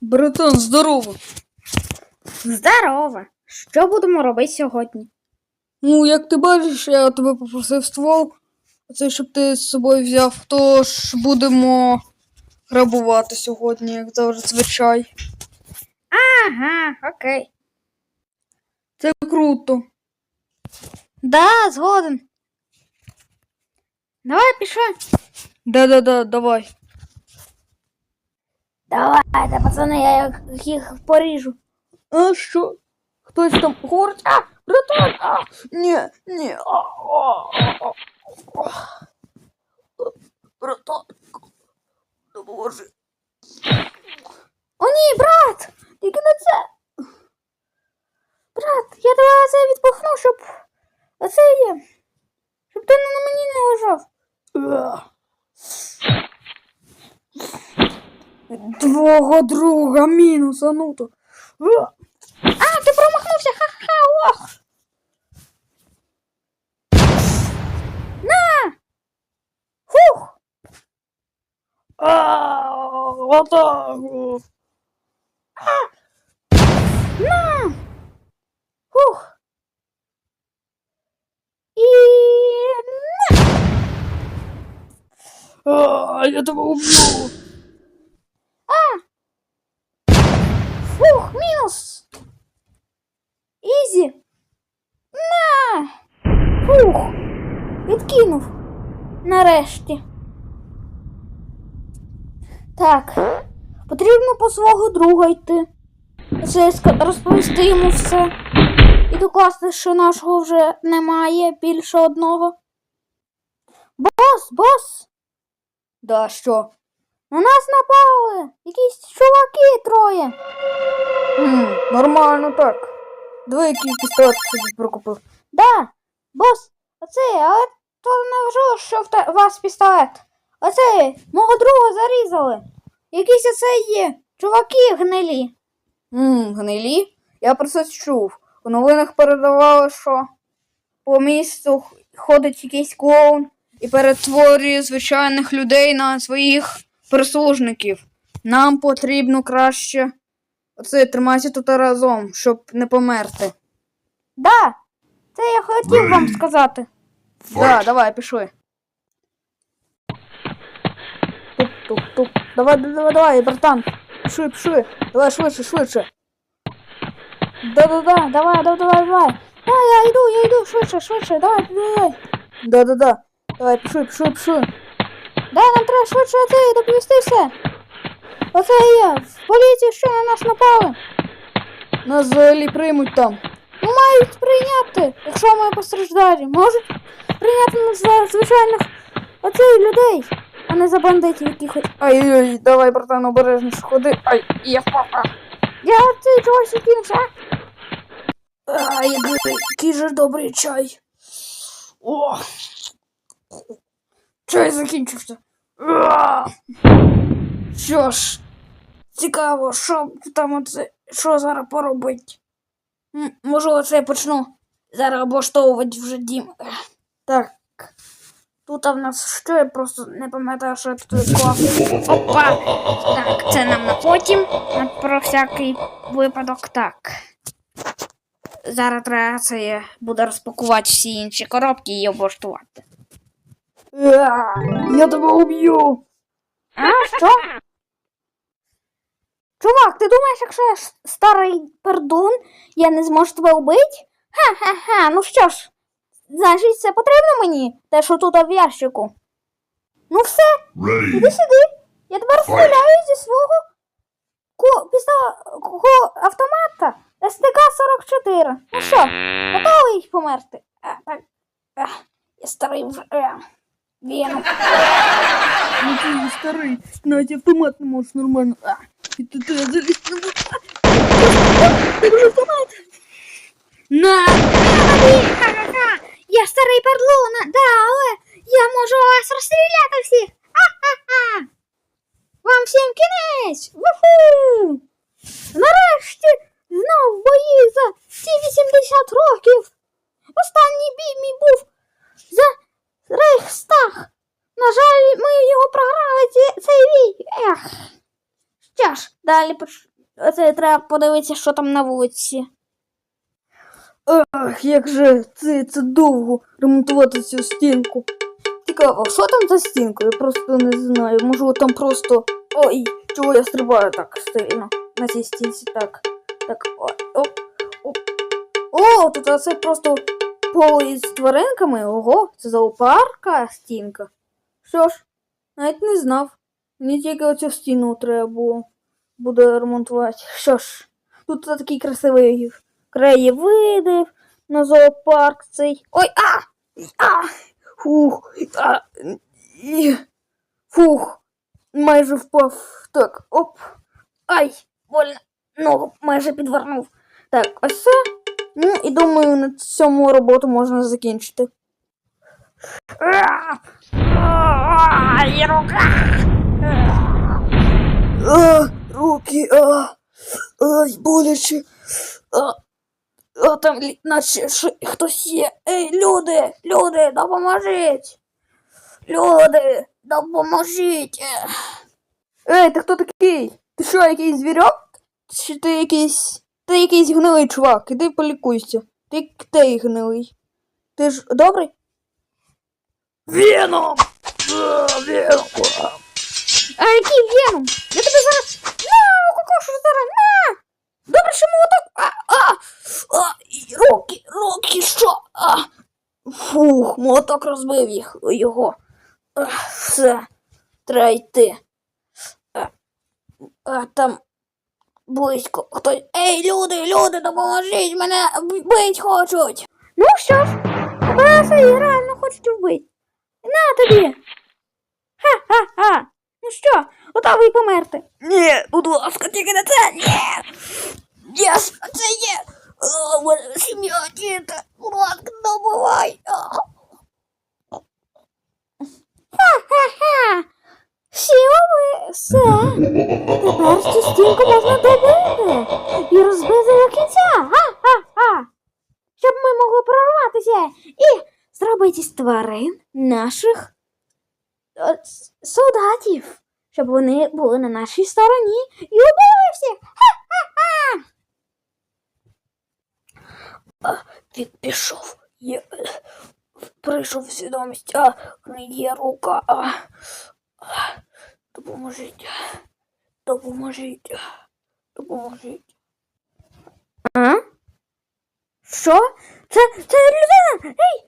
Братан, здорово. Здорово! Що будемо робити сьогодні? Ну, як ти бачиш, я тебе попросив ствол, це щоб ти з собою взяв, тож будемо грабувати сьогодні, як завжди, звичай. Ага, окей. Це круто. Да, згоден. Давай пішли. Да-да-да, давай. Давайте, пацани, я їх поріжу. А що? Хтось там говорить? А, братан! А, ні, ні. А, а, а, а. Братан, допоможи. О, ні, брат! Тільки не це. Брат, я тебе це відпихну, щоб. Оце є. Щоб ти на мені не лежав. Твого друга мінус, а ну то. А, ти промахнувся, ха-ха, ох! На! Фух! А, отак. На! Фух! І на! А, я тебе уб'ю. Фух, мінус! Ізі! На! Фух! Відкинув. Нарешті. Так. Потрібно по свого друга йти. Це розповісти йому все. І докласти, що нашого вже немає більше одного. Бос, бос! Да, що? На нас напали! Якісь чуваки троє. Хм, нормально так. Диви, який пістолет собі прикупив. Да, бос, оце, але то не важливо, що в те- вас пістолет. Оце, мого друга зарізали. Якісь оце є. Чуваки гнилі. Ммм, гнилі? Я про це чув. У новинах передавали, що по місту ходить якийсь клоун і перетворює звичайних людей на своїх прислужників. Нам потрібно краще оце триматися тут разом, щоб не померти. Да, це я хотів вам сказати. Да, давай, пішли. Туп-туп-туп. Давай, давай, давай, братан. Пішли, пішли. Давай швидше, швидше. Да-да-да, давай, давай, давай, давай. А, я йду, я йду, швидше, швидше, давай, давай. Да-да-да. Давай, пішли, пішли, пішли. Да, нам треба швидше оце доповісти все. Оце є. В поліції що на нас напали. Нас взагалі приймуть там. Ну, мають прийняти, якщо ми постраждалі. Можуть прийняти нас за звичайних оцих людей, а не за бандитів якихось. Ай-ой, давай, братан, обережніше ходи. Ай, я впав. А. Я оцей чогось кинувся. Ай, який- який же добрий чай. О. Чай закінчився. А. Що ж, цікаво, що там оце, що зараз поробить. Може, оце я почну зараз облаштовувати вже дім. Так. Тут в нас що я просто не пам'ятаю, що я тут клав. Опа! Так, це нам на потім. Про всякий випадок так. Зараз треба це я буду розпакувати всі інші коробки і облаштувати. Я тебе уб'ю. А, що? Чувак, ти думаєш, якщо я старий пердун, я не зможу тебе вбити? Ха-ха-ха, ну що ж, значить, це потрібно мені, те, що тут в ящику. Ну все, Ready. іди сюди. Я тебе розстріляю зі свого ку... після ку... автомата СТК-44. Ну що, готовий померти? А, так. А, я старий вже. А, Веном. Ну ти старий, навіть автомат не можеш нормально. А, і ти ти залізти не можеш. Ти вже автомат. На! Ха-ха-ха! Я старий перлуна, да, але я можу вас розстріляти всіх. Ха-ха-ха! Вам всім кінець! Вуху! Нарешті знов бої за далі Оце треба подивитися, що там на вулиці. Ах, як же це, це довго ремонтувати цю стінку. Цікаво, що там за стінка? Я просто не знаю. Можливо, там просто. Ой, чого я стрибаю так сильно на цій стінці. Так. Так. Ой, оп, оп. О, тут це просто поле із тваринками. Ого, це зоопарка стінка. Що ж, навіть не знав. Мені тільки оцю стіну треба було буде ремонтувати. Що ж, тут такий красивий краєвиди на зоопарк цей. Ой, а! а! Фух. А! І... Фух. Майже впав. Так, оп. Ай, больно. Ногу майже підвернув. Так, ось все. Ну, і думаю, на цьому роботу можна закінчити. Ай, рука! Руки, а, ай, боляче. А, а там наче хтось є. Ей, люди, люди, допоможіть. Люди, допоможіть. Ей, ти хто такий? Ти що, якийсь звірок? Чи ти якийсь. Ти якийсь гнилий чувак, іди полікуйся. Ти ти гнилий. Ти ж добрий? Веном! Веном! А який веном? Я тебе зараз. На, зараз, на! Добре, що молоток. А, а, а, руки, руки, що? А. Фух, молоток розбив їх його. А, все, треба йти. А, а там близько хтось. Ей, люди, люди, допоможіть, мене бить хочуть. Ну що ж, це реально хочуть вбити. На тобі. Ха-ха-ха. Ну що, готовий померти? Ні, будь ласка, тільки не це. Ні. Єс, це є. О, мене сім'я, діти. Будь ласка, добивай. А. Ха-ха. Всі ви все. Тепер цю стінку можна добити і розбити до кінця. Ха-ха-ха. Щоб ми могли прорватися і зробити з тварин наших солдатів, щоб вони були на нашій стороні і убили всіх. Ха-ха-ха. Він пішов. Я е, прийшов в свідомість, а не є рука. А, а, допоможіть. Допоможіть. Допоможіть. А? Що? Це, це людина! Ей!